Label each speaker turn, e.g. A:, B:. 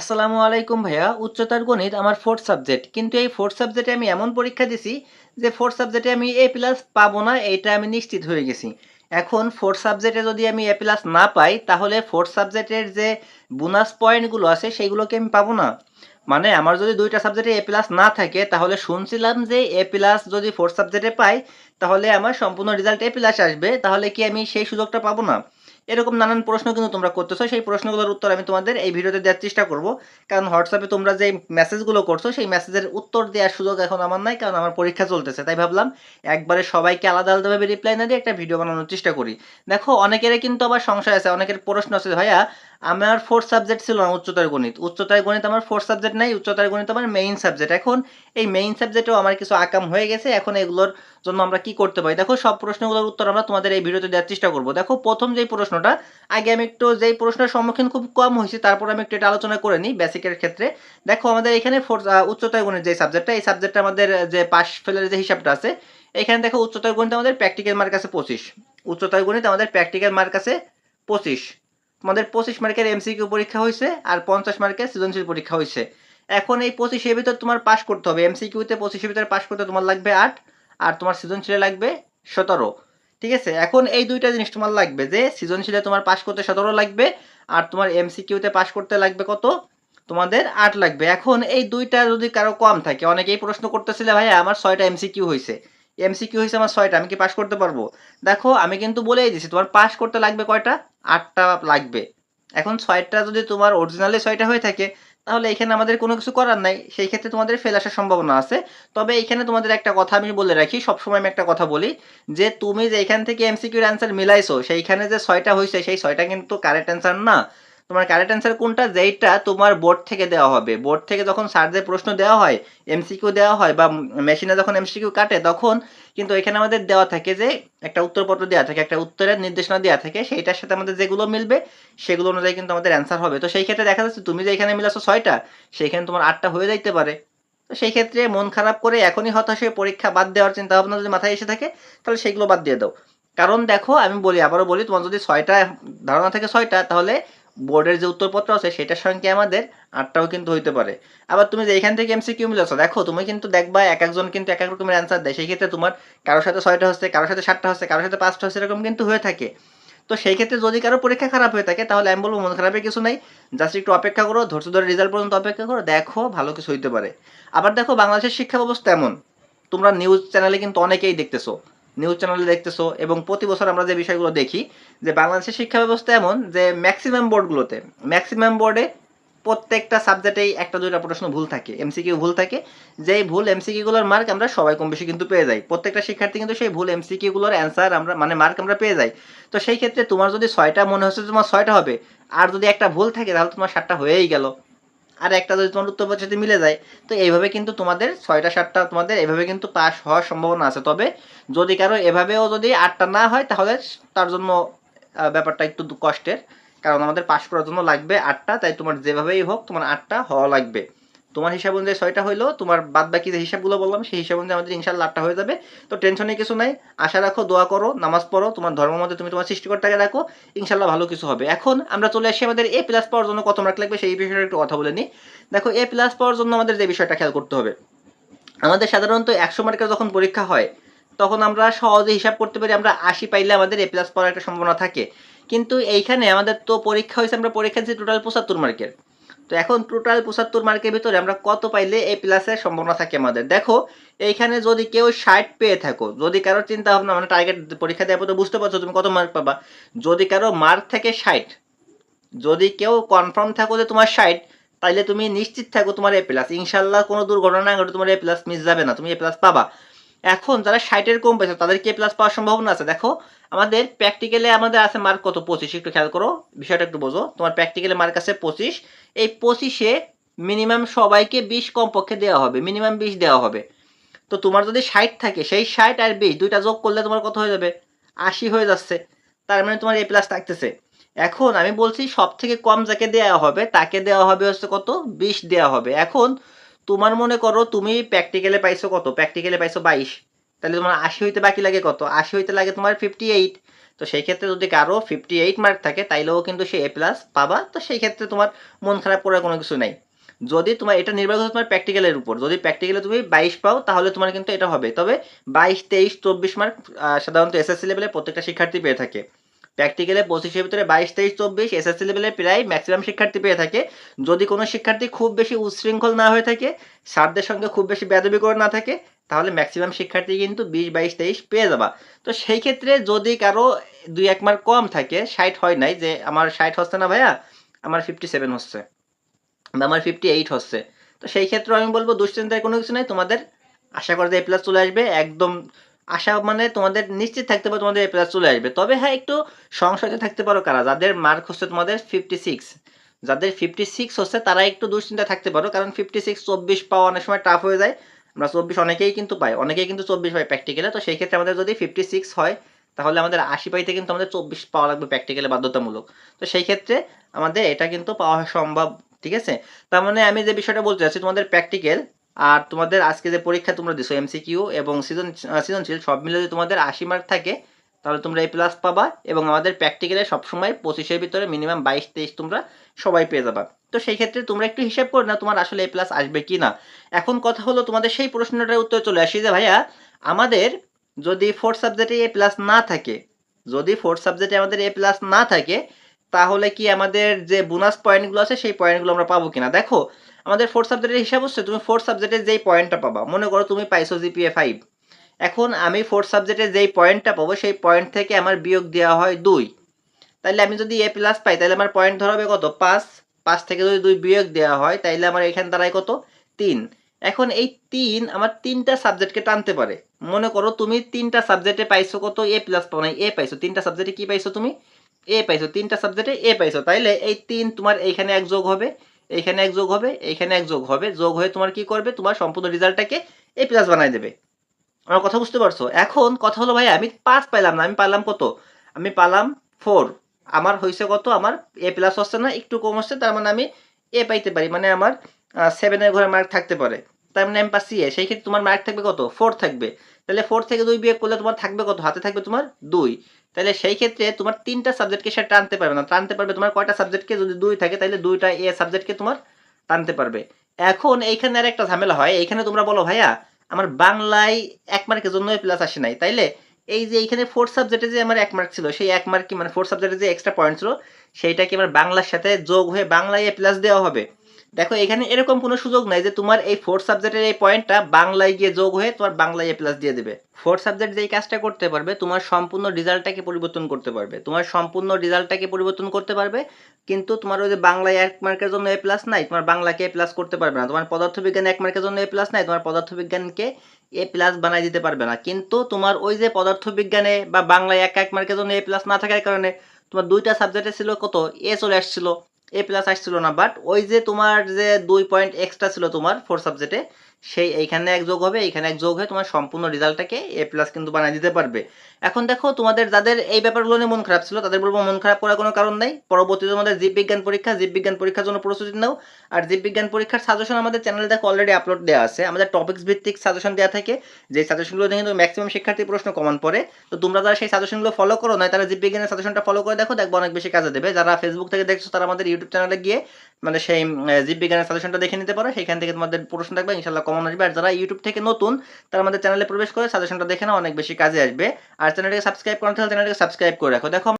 A: আসসালামু আলাইকুম ভাইয়া, উচ্চতর গণিত আমার ফোর্থ সাবজেক্ট কিন্তু এই ফোর্থ সাবজেক্টে আমি এমন পরীক্ষা দিছি যে ফোর্থ সাবজেক্টে আমি এ প্লাস পাবো না, এইটা আমি নিশ্চিত হয়ে গেছি। এখন ফোর্থ সাবজেক্টে যদি আমি এ প্লাস না পাই, তাহলে ফোর্থ সাবজেক্টের যে বোনাস পয়েন্টগুলো আছে সেইগুলোকে আমি পাবো না। মানে আমার যদি দুইটা সাবজেক্টে এ প্লাস না থাকে, তাহলে শুনছিলাম যে এ প্লাস যদি ফোর্থ সাবজেক্টে পাই, তাহলে আমার সম্পূর্ণ রেজাল্ট এ প্লাস আসবে, তাহলে কি আমি সেই সুযোগটা পাবো না? এরকম নানান প্রশ্ন কিন্তু তোমরা করতেছো। সেই প্রশ্নগুলোর উত্তর আমি তোমাদের এই ভিডিওতে দেওয়ার চেষ্টা করব। কারণ হোয়াটসঅ্যাপে তোমরা যে মেসেজগুলো করছ, সেই মেসেজের উত্তর দেওয়ার সুযোগ এখন আমার নাই, কারণ আমার পরীক্ষা চলতেছে। তাই ভাবলাম, একবারে সবাইকে আলাদা আলাদাভাবে রিপ্লাই না দিয়ে একটা ভিডিও বানানোর চেষ্টা করি। দেখো অনেকের কিন্তু আবার সংশয় আছে, অনেকের প্রশ্ন আছে, ভাইয়া আমার ফোর্থ সাবজেক্ট ছিল না উচ্চতর গণিত। উচ্চতর গণিত আমার ফোর্থ সাবজেক্ট নাই, উচ্চতর গণিত আমার মেইন সাবজেক্ট এখন এই মেইন সাবজেক্টেও আমার কিছু আকাম হয়ে গেছে, এখন এগুলোর জন্য আমরা কি করতে পারি? দেখো, সব প্রশ্নগুলোর উত্তর আমরা তোমাদের এই ভিডিওতে দেওয়ার চেষ্টা করব। দেখো, প্রথম যেই প্রশ্নটা, আগে আমি একটু যেই প্রশ্নের সম্মুখীন খুব কম হয়েছি, তারপর আমি একটু এটা আলোচনা করে নিই বেসিকের ক্ষেত্রে। দেখো, আমাদের এখানে উচ্চতর গণিত যে সাবজেক্টটা এই সাবজেক্টটা আমাদের যে পাস ফেলের যে হিসাবটা আছে, এখানে দেখো উচ্চতর গণিত আমাদের প্র্যাকটিক্যাল মার্ক আছে পঁচিশ। উচ্চতর গণিত আমাদের প্র্যাকটিক্যাল মার্ক আছে পঁচিশ। তোমাদের পঁচিশ মার্কের এমসিকিউ পরীক্ষা হয়েছে আর পঞ্চাশ মার্কের সৃজনশীল পরীক্ষা হয়েছে। এখন এই পঁচিশের ভিতর তোমার পাস করতে হবে। এমসিকিউতে পঁচিশের ভিতরে পাস করতে তোমার লাগবে আট, আর তোমার সৃজনশীলে লাগবে সতেরো। ঠিক আছে? এখন এই দুইটা জিনিস তোমার লাগবে যে, সৃজনশীলে তোমার পাস করতে সতেরো লাগবে, আর তোমার এমসিকিউতে পাস করতে লাগবে কত? তোমাদের আট লাগবে। এখন এই দুইটা যদি কারও কম থাকে, অনেকেই প্রশ্ন করতেছিলে, ভাইয়া, আমার ছয়টা এমসিকিউ হয়েছে। এমসিকিউ হয়েছে আমার ছয়টা, আমি কি পাস করতে পারব? দেখো, আমি কিন্তু বলেই দিছি, তোমার পাস করতে লাগবে কয়টা? আটটা লাগবে। এখন ছয়টা যদি তোমার অরিজিনালে ছয়টা হয়ে থাকে, তাহলে এখানে আমাদের কোনো কিছু করার নাই। সেই ক্ষেত্রে তোমাদের ফেল আসার সম্ভাবনা আছে। তবে এখানে তোমাদের একটা কথা আমি বলে রাখি, সবসময় আমি একটা কথা বলি, যে তুমি যে এখান থেকে এমসিকিউর অ্যান্সার মিলাইছো, সেইখানে যে ছয়টা হয়েছে সেই ছয়টা কিন্তু কারেক্ট অ্যান্সার না। তোমার কারেক্ট অ্যান্সার কোনটা? যেইটা তোমার বোর্ড থেকে দেওয়া হবে। বোর্ড থেকে যখন স্যারদের প্রশ্ন দেওয়া হয় এমসিকিউ দেওয়া হয় বা মেশিনে যখন এমসিকিউ কাটে, তখন কিন্তু এখানে আমাদের দেওয়া থাকে যে একটা উত্তরপত্র দেওয়া থাকে, একটা উত্তরের নির্দেশনা দেওয়া থাকে। সেইটার সাথে আমাদের যেগুলো মিলবে, সেগুলো অনুযায়ী কিন্তু আমাদের অ্যান্সার হবে। তো সেই ক্ষেত্রে দেখা যাচ্ছে তুমি যে এখানে মিলাচ্ছ ছয়টা, সেইখানে তোমার আটটা হয়ে যাইতে পারে। তো সেই ক্ষেত্রে মন খারাপ করে এখনই হতাশ হয়ে পরীক্ষা বাদ দেওয়ার চিন্তা ভাবনা যদি মাথায় এসে থাকে, তাহলে সেগুলো বাদ দিয়ে দাও। কারণ দেখো, আমি বলি, আবারও বলি, তোমার যদি ছয়টা ধারণা থাকে ছয়টা, তাহলে বোর্ডের যে উত্তরপত্র আছে সেটার সঙ্গে আমাদের আটটাও কিন্তু হইতে পারে। আবার তুমি যে এখান থেকে এমসি এমসিকিউ মিলাচ্ছ দেখো, তুমি কিন্তু দেখবা এক একজন কিন্তু এক এক রকমের অ্যান্সার দেয়। সেই ক্ষেত্রে তোমার কারোর সাথে ছয়টা হচ্ছে, কারোর সাথে সাতটা হচ্ছে, কারোর সাথে পাঁচটা হচ্ছে, এরকম কিন্তু হয়ে থাকে। তো সেই ক্ষেত্রে যদি কারও পরীক্ষা খারাপ হয়ে থাকে, তাহলে আমি বলব মন খারাপের কিছু নেই। জাস্ট একটু অপেক্ষা করো, ধৈর্য ধরে রেজাল্ট পর্যন্ত অপেক্ষা করো, দেখো ভালো কিছু হইতে পারে। আবার দেখো, বাংলাদেশের শিক্ষা ব্যবস্থা এমন। তোমরা নিউজ চ্যানেলে কিন্তু অনেকেই দেখতেছো। নিউজ চ্যানেলে দেখতেছো এবং প্রতি বছর আমরা যে বিষয়গুলো দেখি, যে বাংলাদেশের শিক্ষা ব্যবস্থা এমন যে ম্যাক্সিমাম বোর্ডগুলোতে ম্যাক্সিমাম বোর্ডে প্রত্যেকটা সাবজেক্টেই একটা দুইটা প্রশ্ন ভুল থাকে এমসিকিউ ভুল থাকে। যেই ভুল এমসিকিউগুলোর মার্ক আমরা সবাই কম বেশি কিন্তু পেয়ে যাই। প্রত্যেকটা শিক্ষার্থী কিন্তু সেই ভুল এমসিকিউগুলোর অ্যান্সার আমরা মানে মার্ক আমরা পেয়ে যাই। তো সেই ক্ষেত্রে তোমার যদি ছয়টা মনে হচ্ছে তোমার ছয়টা হবে, আর যদি একটা ভুল থাকে তাহলে তোমার সাতটা হয়েই গেল। আর একটা যদি তোমার উত্তর সাথে মিলে যায়, তো এইভাবে কিন্তু তোমাদের ছয়টা, সাতটা তোমাদের এভাবে কিন্তু পাস হওয়ার সম্ভাবনা আছে। তবে যদি কারও এভাবেও যদি আটটা না হয়, তাহলে তার জন্য ব্যাপারটা একটু কষ্টের। কারণ আমাদের পাস করার জন্য লাগবে আটটা, তাই তোমার যেভাবেই হোক তোমার আটটা হওয়া লাগবে। তোমার হিসাব অনুযায়ী ছয়টা হইল তোমার বাদ বাকি যে হিসাবগুলো বললাম, সেই হিসাব অনুযায়ী আমাদের ইনশাল্লাহ আটটা হয়ে যাবে। তো টেনশনের কিছু নাই। আশা রাখো, দোয়া করো, নামাজ পড়ো, তোমার ধর্ম মধ্যে তুমি তোমার সৃষ্টিকর্তাকে রাখো ইনশাল্লাহ ভালো কিছু হবে। এখন আমরা চলে আসি আমাদের এ প্লাস পাওয়ার জন্য কত মার্ক লাগবে সেই বিষয়ে একটু কথা বলে নিই। দেখো এ প্লাস পাওয়ার জন্য আমাদের যে বিষয়টা খেয়াল করতে হবে। আমাদের সাধারণত একশো মার্কের যখন পরীক্ষা হয়, তখন আমরা সহজে হিসাব করতে পারি, আমরা আশি পাইলে আমাদের এ প্লাস পাওয়ার একটা সম্ভাবনা থাকে। কিন্তু এইখানে আমাদের তো পরীক্ষা হয়েছে, আমরা পরীক্ষা দিচ্ছি টোটাল পঁচাত্তর মার্কের তো এখন টোটাল পঁচাত্তর মার্কের ভিতরে আমরা কত পাইলে এ প্লাসের সম্ভাবনা থাকে আমাদের? দেখো, এইখানে যদি কেউ ষাট পেয়ে থাকো, যদি কারও চিন্তা ভাবনা মানে টার্গেট পরীক্ষা দেওয়ার পর তো বুঝতে পারছ তুমি কত মার্ক পাবা, যদি কারও মার্ক থাকে ষাট, যদি কেউ কনফার্ম থাকো যে তোমার ষাট, তাইলে তুমি নিশ্চিত থাকো তোমার এ প্লাস ইনশাল্লাহ কোনো দুর্ঘটনা না ঘটে তোমার এ প্লাস মিস যাবে না, তুমি এ প্লাস পাবা। এখন যারা ষাটের কম পেয়েছে, তাদের কি প্লাস পাওয়ার সম্ভাবনা আছে? দেখো আমাদের প্র্যাকটিক্যালে আমাদের আছে মার্ক কত? পঁচিশ। একটু খেয়াল করো, বিষয়টা একটু বোঝো। তোমার প্র্যাকটিক্যালে মার্ক আছে পঁচিশ। এই পঁচিশে মিনিমাম সবাইকে বিশ কমপক্ষে দেওয়া হবে। মিনিমাম বিশ দেওয়া হবে। তো তোমার যদি ষাট থাকে, সেই ষাট আর বিশ দুইটা যোগ করলে তোমার কত হয়ে যাবে? আশি হয়ে যাচ্ছে। তার মানে তোমার এ প্লাস থাকতেছে। এখন আমি বলছি সব থেকে কম যাকে দেওয়া হবে, তাকে দেওয়া হবে হচ্ছে কত? বিশ দেওয়া হবে। এখন তোমার মনে করো তুমি প্র্যাকটিক্যালে পাইছো কত? প্র্যাকটিক্যালে পাইছো বাইশ। তাহলে তোমার আশি হইতে বাকি লাগে কত? আশি হইতে লাগে তোমার ফিফটি এইট তো সেই ক্ষেত্রে যদি কারও ফিফটি এইট মার্ক থাকে, তাইলেও কিন্তু সে এ প্লাস পাবা। তো সেই ক্ষেত্রে তোমার মন খারাপ করার কোনো কিছু নাই। যদি তোমার, এটা নির্ভর করে তোমার প্র্যাকটিক্যালের উপর। যদি প্র্যাকটিক্যালে তুমি বাইশ পাও, তাহলে তোমার কিন্তু এটা হবে। তবে বাইশ, তেইশ, চব্বিশ মার্ক সাধারণত এসএসসি লেভেলে প্রত্যেকটা শিক্ষার্থী পেয়ে থাকে। প্র্যাকটিক্যালে পঁচিশের ভিতরে বাইশ, তেইশ, চব্বিশ এসএসসি লেভেলে প্রায় ম্যাক্সিমাম শিক্ষার্থী পেয়ে থাকে। যদি কোনো শিক্ষার্থী খুব বেশি উচ্ছৃঙ্খল না হয়ে থাকে, স্যারদের সঙ্গে খুব বেশি বেদবি করে না থাকে তাহলে ম্যাক্সিমাম শিক্ষার্থী কিন্তু বিশ, বাইশ, তেইশ পেয়ে যাবা। তো সেই ক্ষেত্রে যদি কারও দুই, এক মার্ক কম থাকে, ষাট হয় নাই যে আমার ষাট হচ্ছে না ভাইয়া, আমার ফিফটি সেভেন হচ্ছে বা আমার ফিফটি এইট হচ্ছে, তো সেই ক্ষেত্রে আমি বলব দুশ্চিন্তার কোনো কিছু নাই, তোমাদের আশা করা যায় এ প্লাস চলে আসবে, একদম আশা মানে তোমাদের নিশ্চিত থাকতে পারো তোমাদের এ প্লাস চলে আসবে। তবে হ্যাঁ একটু সংশয়ে থাকতে পারো কারা, যাদের মার্ক হচ্ছে তোমাদের ফিফটি সিক্স যাদের ফিফটি সিক্স হচ্ছে তারা একটু দুশ্চিন্তা থাকতে পারো, কারণ ফিফটি সিক্স চব্বিশ পাওয়া অনেক সময় টাফ হয়ে যায়। আমরা চব্বিশ অনেকেই কিন্তু পাই, অনেকেই কিন্তু চব্বিশ পাই প্র্যাকটিক্যালে তো সেই ক্ষেত্রে আমাদের যদি ফিফটি সিক্স হয়, তাহলে আমাদের আশি পাইতে কিন্তু আমাদের চব্বিশ পাওয়া লাগবে প্র্যাকটিক্যালে বাধ্যতামূলক। তো সেই ক্ষেত্রে আমাদের এটা কিন্তু পাওয়া সম্ভব, ঠিক আছে? তার মানে আমি যে বিষয়টা বলতে চাচ্ছি, তোমাদের প্র্যাকটিক্যাল আর তোমাদের আজকে যে পরীক্ষা তোমরা দিছো এমসিকিউ এবং সিজন, সৃজনশীল, সব মিলে যদি তোমাদের আশি মার্ক থাকে, তাহলে তোমরা এই প্লাস পাবা এবং আমাদের প্র্যাকটিক্যালে সবসময় পঁচিশের ভিতরে মিনিমাম বাইশ, তেইশ তোমরা সবাই পেয়ে যাবা। তো সেই ক্ষেত্রে তোমরা একটু হিসাব করো না তোমার আসলে এ প্লাস আসবে কি না এখন কথা হলো তোমাদের সেই প্রশ্নটার উত্তর চলে আসি যে, ভাইয়া, আমাদের যদি ফোর্থ সাবজেক্টে এ প্লাস না থাকে, যদি ফোর্থ সাবজেক্টে আমাদের এ প্লাস না থাকে, তাহলে কি আমাদের যে বোনাস পয়েন্টগুলো আছে, সেই পয়েন্টগুলো আমরা পাবো কিনা? দেখো, আমাদের ফোর্থ সাবজেক্টের হিসাব হচ্ছে তুমি ফোর্থ সাবজেক্টে যেই পয়েন্টটা পাবা, মনে করো তুমি পাইছো জিপিএ ফাইভ এখন আমি ফোর্থ সাবজেক্টে যেই পয়েন্টটা পাবো, সেই পয়েন্ট থেকে আমার বিয়োগ দেওয়া হয় দুই। তাহলে আমি যদি এ প্লাস পাই তাহলে আমার পয়েন্ট ধরাবে কত? পাঁচ। পাঁচ থেকে যদি দুই বিয়োগ দেওয়া হয়, তাইলে আমার এখানে দাঁড়ায় কত? তিন। এখন এই তিন আমার তিনটা সাবজেক্টকে টানতে পারে। মনে করো তুমি তিনটা সাবজেক্টে পাইছো কত? এ প্লাস পাও নাই এ পাইছো। তিনটা সাবজেক্টে কি পাইছো তুমি? এ পাইছো। তিনটা সাবজেক্টে এ পাইছো। তাইলে এই তিন তোমার এইখানে এক যোগ হবে, এইখানে এক যোগ হবে, এইখানে এক যোগ হবে। যোগ হয়ে তোমার কি করবে? তোমার সম্পূর্ণ রেজাল্টটাকে এ প্লাস বানাই দেবে। আমার কথা বুঝতে পারছ? এখন কথা হলো, ভাই, আমি পাঁচ পাইলাম না, আমি পাইলাম কত? আমি পালাম ফোর আমার হয়েছে কত? আমার এ প্লাস হচ্ছে না, একটু কম হচ্ছে, তার মানে আমি এ পাইতে পারি। মানে আমার সেভেনের ঘরে মার্ক থাকতে পারে। তার মানে আমি পাচ্ছি এ সেই ক্ষেত্রে তোমার মার্ক থাকবে কত? ফোর থাকবে। তাহলে ফোর থেকে দুই বিয়োগ করলে তোমার থাকবে কত? হাতে থাকবে তোমার দুই। তাহলে সেই ক্ষেত্রে তোমার তিনটা সাবজেক্টকে সে টানতে পারবে না। টানতে পারবে তোমার কয়টা সাবজেক্টকে যদি দুই থাকে, তাহলে দুইটা এ সাবজেক্টকে তোমার টানতে পারবে। এখন এইখানে আর একটা ঝামেলা হয়। এইখানে তোমরা বলো, ভাইয়া, আমার বাংলায় এক মার্কের জন্য এ প্লাস আসে নাই। তাইলে এই যে এইখানে ফোর্থ সাবজেক্টে যে আমার এক মার্ক ছিল, সেই এক মার্ক কি মানে ফোর্থ সাবজেক্টে যে এক্সট্রা পয়েন্ট ছিল, সেইটা কি আমার বাংলার সাথে যোগ হয়ে বাংলায় এ প্লাস দেওয়া হবে? দেখো, এখানে এরকম কোনো সুযোগ নাই যে তোমার এই ফোর্থ সাবজেক্টের এই পয়েন্টটা বাংলায় গিয়ে যোগ হয়ে তোমার বাংলায় এ প্লাস দিয়ে দেবে। ফোর্থ সাবজেক্ট যেই কাজটা করতে পারবে, তোমার সম্পূর্ণ রেজাল্টটাকে পরিবর্তন করতে পারবে। তোমার সম্পূর্ণ রেজাল্টটাকে পরিবর্তন করতে পারবে, কিন্তু তোমার ওই যে বাংলায় এক মার্কের জন্য এ প্লাস নাই, তোমার বাংলাকে এ প্লাস করতে পারবে না। তোমার পদার্থবিজ্ঞানে এক মার্কের জন্য এ প্লাস নাই, তোমার পদার্থবিজ্ঞানকে এ প্লাস বানাই দিতে পারবে না। কিন্তু তোমার ওই যে পদার্থবিজ্ঞানে বা বাংলায় এক এক মার্কের জন্য এ প্লাস না থাকার কারণে তোমার দুইটা সাবজেক্টে ছিল কত? এ চলে আসছিল। এ প্লাস আসছিল না বাট ওই যে তোমার যে দুই পয়েন্ট এক্সট্রা ছিল তোমার ফোর সাবজেক্টে সেই এইখানে এক যোগ হবে, এইখানে এক যোগ হয়ে তোমার সম্পূর্ণ রেজাল্টটাকে এ প্লাস কিন্তু বানিয়ে দিতে পারবে। এখন দেখো, তোমাদের যাদের এই ব্যাপারগুলো নিয়ে মন খারাপ ছিল, তাদের বলব মন খারাপ করার কোনো কারণ নাই। পরবর্তীতে তোমাদের জীববিজ্ঞান পরীক্ষা জীববিজ্ঞান পরীক্ষার জন্য প্রস্তুতি নাও। আর জীববিজ্ঞান পরীক্ষার সাজেশন আমাদের চ্যানেলে দেখো অলরেডি আপলোড দেওয়া আছে। আমাদের টপিক্স ভিত্তিক সাজেশন দেওয়া থাকে। যে সাজেশনগুলো দেখে কিন্তু ম্যাক্সিমাম শিক্ষার্থী প্রশ্ন কমন পড়ে। তো তোমরা যারা সেই সাজেশনগুলো ফলো করো না তারা জীববিজ্ঞানের সাজেশনটা ফলো করে দেখো, দেখব অনেক বেশি কাজে দেবে। যারা ফেসবুক থেকে দেখছ, তারা আমাদের ইউটিউব চ্যানেলে গিয়ে মানে সেই জীববিজ্ঞানের সাজেশনটা দেখে নিতে পারো। সেখান থেকে তোমাদের প্রশ্ন থাকবে ইনশাল্লাহ কমন আসবে। আর যারা ইউটিউব থেকে নতুন, তারা আমাদের চ্যানেলে প্রবেশ করে সাজেশনটা দেখে না অনেক বেশি কাজে আসবে। আর চ্যানেলটাকে সাবস্ক্রাইব তাহলে চ্যানেলটাকে সাবস্ক্রাইব করে রাখো। দেখো